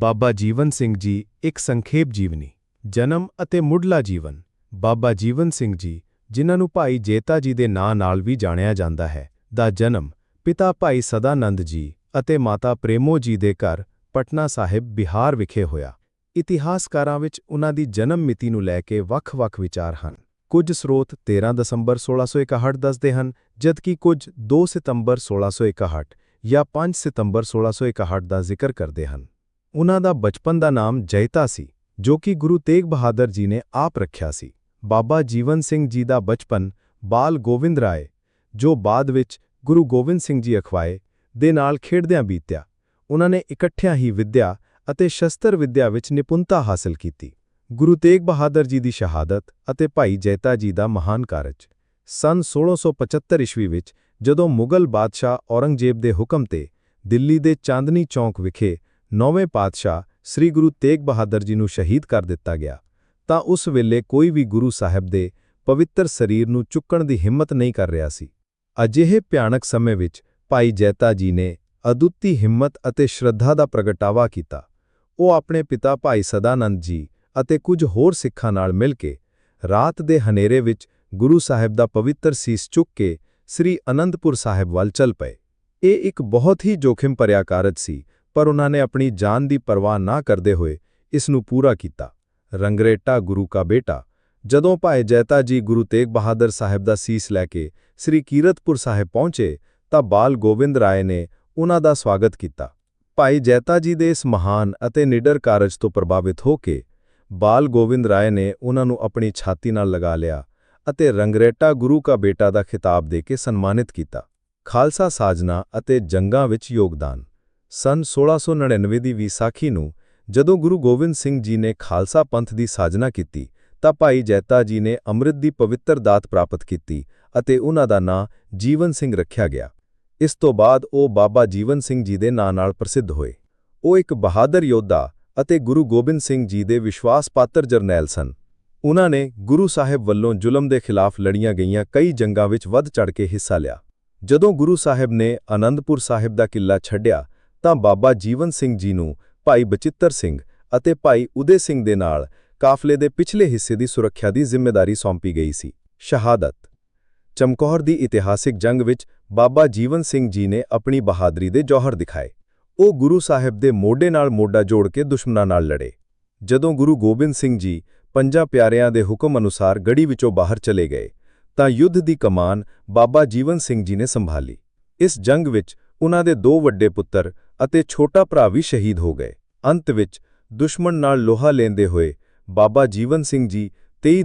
ਬਾਬਾ ਜੀਵਨ ਸਿੰਘ ਜੀ, ਇੱਕ ਸੰਖੇਪ ਜੀਵਨੀ, ਜਨਮ ਅਤੇ ਮੁੱਢਲਾ ਜੀਵਨ। ਬਾਬਾ ਜੀਵਨ ਸਿੰਘ ਜੀ, ਜਿਨ੍ਹਾਂ ਨੂੰ ਭਾਈ ਜੇਤਾ ਜੀ ਦੇ ਨਾਂ ਨਾਲ ਵੀ ਜਾਣਿਆ ਜਾਂਦਾ ਹੈ, ਦਾ ਜਨਮ ਪਿਤਾ ਭਾਈ ਸਦਾਨੰਦ ਜੀ ਅਤੇ ਮਾਤਾ ਪ੍ਰੇਮੋ ਜੀ ਦੇ ਘਰ, ਪਟਨਾ ਸਾਹਿਬ, ਬਿਹਾਰ ਵਿਖੇ ਹੋਇਆ। ਇਤਿਹਾਸਕਾਰਾਂ ਵਿੱਚ ਉਨ੍ਹਾਂ ਦੀ ਜਨਮ ਮਿਤੀ ਨੂੰ ਲੈ ਕੇ ਵੱਖ-ਵੱਖ ਵਿਚਾਰ ਹਨ। ਕੁਝ ਸਰੋਤ 13 ਦਸੰਬਰ 1661 ਦੱਸਦੇ ਹਨ, ਜਦਕਿ ਕੁਝ 2 ਸਤੰਬਰ 1661 ਜਾਂ 5 ਸਤੰਬਰ 1661 ਦਾ ਜ਼ਿਕਰ ਕਰਦੇ ਹਨ। ਉਨ੍ਹਾਂ ਦਾ ਬਚਪਨ ਦਾ ਨਾਮ ਜੈਤਾ ਸੀ, ਜੋ ਕਿ ਗੁਰੂ ਤੇਗ ਬਹਾਦਰ ਜੀ ਨੇ ਆਪ ਰੱਖਿਆ ਸੀ। ਬਾਬਾ ਜੀਵਨ ਸਿੰਘ ਜੀ ਦਾ ਬਚਪਨ ਬਾਲ ਗੋਵਿੰਦ ਰਾਏ, ਜੋ ਬਾਅਦ ਵਿੱਚ ਗੁਰੂ ਗੋਬਿੰਦ ਸਿੰਘ ਜੀ ਅਖਵਾਏ, ਦੇ ਨਾਲ ਖੇਡਦਿਆਂ ਬੀਤਿਆ। ਉਨ੍ਹਾਂ ਨੇ ਇਕੱਠਿਆਂ ਹੀ ਵਿੱਦਿਆ ਅਤੇ ਸ਼ਸਤਰ ਵਿੱਦਿਆ ਵਿੱਚ ਨਿਪੁੰਨਤਾ ਹਾਸਲ ਕੀਤੀ। ਗੁਰੂ ਤੇਗ ਬਹਾਦਰ ਜੀ ਦੀ ਸ਼ਹਾਦਤ ਅਤੇ ਭਾਈ ਜੈਤਾ ਜੀ ਦਾ ਮਹਾਨ ਕਾਰਜ। ਸਨ 1675 ਈਸਵੀ ਵਿੱਚ ਜਦੋਂ ਮੁਗਲ ਬਾਦਸ਼ਾਹ ਔਰੰਗਜ਼ੇਬ ਦੇ ਹੁਕਮ ਤੇ ਦਿੱਲੀ ਦੇ ਚਾਂਦਨੀ ਚੌਂਕ ਵਿਖੇ ਨੌਵੇਂ ਪਾਤਸ਼ਾਹ ਸ੍ਰੀ ਗੁਰੂ ਤੇਗ ਬਹਾਦਰ ਜੀ ਨੂੰ ਸ਼ਹੀਦ ਕਰ ਦਿੱਤਾ ਗਿਆ, ਤਾਂ ਉਸ ਵੇਲੇ ਕੋਈ ਵੀ ਗੁਰੂ ਸਾਹਿਬ ਦੇ ਪਵਿੱਤਰ ਸਰੀਰ ਨੂੰ ਚੁੱਕਣ ਦੀ ਹਿੰਮਤ ਨਹੀਂ ਕਰ ਰਿਹਾ ਸੀ। ਅਜਿਹੇ ਭਿਆਨਕ ਸਮੇਂ ਵਿੱਚ ਭਾਈ ਜੈਤਾ ਜੀ ਨੇ ਅਦੁੱਤੀ ਹਿੰਮਤ ਅਤੇ ਸ਼ਰਧਾ ਦਾ ਪ੍ਰਗਟਾਵਾ ਕੀਤਾ। ਉਹ ਆਪਣੇ ਪਿਤਾ ਭਾਈ ਸਦਾਨੰਦ ਜੀ ਅਤੇ ਕੁਝ ਹੋਰ ਸਿੱਖਾਂ ਨਾਲ ਮਿਲ ਕੇ ਰਾਤ ਦੇ ਹਨੇਰੇ ਵਿੱਚ ਗੁਰੂ ਸਾਹਿਬ ਦਾ ਪਵਿੱਤਰ ਸੀਸ ਚੁੱਕ ਕੇ ਸ੍ਰੀ ਅਨੰਦਪੁਰ ਸਾਹਿਬ ਵੱਲ ਚੱਲ ਪਏ। ਇਹ ਇੱਕ ਬਹੁਤ ਹੀ ਜੋਖਿਮ ਭਰਿਆ ਕਾਰਜ ਸੀ ਪਰ ਉਹਨਾਂ ਨੇ ਆਪਣੀ ਜਾਨ ਦੀ ਪਰਵਾਹ ਨਾ ਕਰਦੇ ਹੋਏ ਇਸ ਨੂੰ ਪੂਰਾ ਕੀਤਾ। ਰੰਗਰੇਟਾ ਗੁਰੂ ਕਾ ਬੇਟਾ, ਜਦੋਂ ਭਾਈ ਜੈਤਾ ਜੀ ਗੁਰੂ ਤੇਗ ਬਹਾਦਰ ਸਾਹਿਬ ਦਾ ਸੀਸ ਲੈ ਕੇ ਸ੍ਰੀ ਕੀਰਤਪੁਰ ਸਾਹਿਬ ਪਹੁੰਚੇ, ਤਾਂ ਬਾਲ ਗੋਬਿੰਦ ਰਾਏ ਨੇ ਉਹਨਾਂ ਦਾ ਸਵਾਗਤ ਕੀਤਾ। ਭਾਈ ਜੈਤਾ ਜੀ ਦੇ ਇਸ ਮਹਾਨ ਅਤੇ ਨਿਡਰ ਕਾਰਜ ਤੋਂ ਪ੍ਰਭਾਵਿਤ ਹੋ ਕੇ ਬਾਲ ਗੋਬਿੰਦ ਰਾਏ ਨੇ ਉਹਨਾਂ ਨੂੰ ਆਪਣੀ ਛਾਤੀ ਨਾਲ ਲਗਾ ਲਿਆ ਅਤੇ ਰੰਗਰੇਟਾ ਗੁਰੂ ਕਾ ਬੇਟਾ ਦਾ ਖਿਤਾਬ ਦੇ ਕੇ ਸਨਮਾਨਿਤ ਕੀਤਾ। ਖਾਲਸਾ ਸਾਜਨਾ ਅਤੇ ਜੰਗਾਂ ਵਿੱਚ ਯੋਗਦਾਨ। ਸਨ 1699 ਦੀ ਵਿਸਾਖੀ ਨੂੰ ਜਦੋਂ ਗੁਰੂ ਗੋਬਿੰਦ ਸਿੰਘ ਜੀ ਨੇ ਖਾਲਸਾ ਪੰਥ ਦੀ ਸਾਜਨਾ ਕੀਤੀ, ਤਾਂ ਭਾਈ ਜੈਤਾ ਜੀ ਨੇ ਅੰਮ੍ਰਿਤ ਦੀ ਪਵਿੱਤਰ ਦਾਤ ਪ੍ਰਾਪਤ ਕੀਤੀ ਅਤੇ ਉਹਨਾਂ ਦਾ ਨਾਂ ਜੀਵਨ ਸਿੰਘ ਰੱਖਿਆ ਗਿਆ। ਇਸ ਤੋਂ ਬਾਅਦ ਉਹ ਬਾਬਾ ਜੀਵਨ ਸਿੰਘ ਜੀ ਦੇ ਨਾਂ ਨਾਲ ਪ੍ਰਸਿੱਧ ਹੋਏ। ਉਹ ਇੱਕ ਬਹਾਦਰ ਯੋਧਾ ਅਤੇ ਗੁਰੂ ਗੋਬਿੰਦ ਸਿੰਘ ਜੀ ਦੇ ਵਿਸ਼ਵਾਸ ਪਾਤਰ ਜਰਨੈਲ ਸਨ। ਉਹਨਾਂ ਨੇ ਗੁਰੂ ਸਾਹਿਬ ਵੱਲੋਂ ਜ਼ੁਲਮ ਦੇ ਖਿਲਾਫ ਲੜੀਆਂ ਗਈਆਂ ਕਈ ਜੰਗਾਂ ਵਿੱਚ ਵੱਧ ਚੜ ਕੇ ਹਿੱਸਾ ਲਿਆ। ਜਦੋਂ ਗੁਰੂ ਸਾਹਿਬ ਨੇ ਆਨੰਦਪੁਰ ਸਾਹਿਬ ਦਾ ਕਿਲਾ ਛੱਡਿਆ ਤਾਂ ਬਾਬਾ ਜੀਵਨ ਸਿੰਘ ਜੀ ਨੂੰ ਭਾਈ ਬਚਿੱਤਰ ਸਿੰਘ ਅਤੇ ਭਾਈ ਉਦੇ ਸਿੰਘ ਦੇ ਨਾਲ ਕਾਫਲੇ ਦੇ ਪਿਛਲੇ ਹਿੱਸੇ ਦੀ ਸੁਰੱਖਿਆ ਦੀ ਜ਼ਿੰਮੇਵਾਰੀ ਸੌਂਪੀ ਗਈ ਸੀ। ਸ਼ਹਾਦਤ। ਚਮਕੌਰ ਦੀ ਇਤਿਹਾਸਿਕ ਜੰਗ ਵਿੱਚ ਬਾਬਾ ਜੀਵਨ ਸਿੰਘ ਜੀ ਨੇ ਆਪਣੀ ਬਹਾਦਰੀ ਦੇ ਜੋਹਰ ਦਿਖਾਏ। ਉਹ ਗੁਰੂ ਸਾਹਿਬ ਦੇ ਮੋਢੇ ਨਾਲ ਮੋਢਾ ਜੋੜ ਕੇ ਦੁਸ਼ਮਣਾਂ ਨਾਲ ਲੜੇ। ਜਦੋਂ ਗੁਰੂ ਗੋਬਿੰਦ ਸਿੰਘ ਜੀ ਪੰਜਾਂ ਪਿਆਰਿਆਂ ਦੇ ਹੁਕਮ ਅਨੁਸਾਰ ਗੜੀ ਵਿੱਚੋਂ ਬਾਹਰ ਚਲੇ ਗਏ, ਤਾਂ ਯੁੱਧ ਦੀ ਕਮਾਨ ਬਾਬਾ ਜੀਵਨ ਸਿੰਘ ਜੀ ਨੇ ਸੰਭਾਲੀ। ਇਸ ਜੰਗ ਵਿੱਚ ਉਹਨਾਂ ਦੇ ਦੋ ਵੱਡੇ ਪੁੱਤਰ ਅਤੇ ਛੋਟਾ ਭਰਾ ਵੀ ਸ਼ਹੀਦ ਹੋ ਗਏ। ਅੰਤ ਵਿੱਚ ਦੁਸ਼ਮਣ ਨਾਲ ਲੋਹਾ ਲੈਂਦੇ ਹੋਏ ਬਾਬਾ ਜੀਵਨ ਸਿੰਘ ਜੀ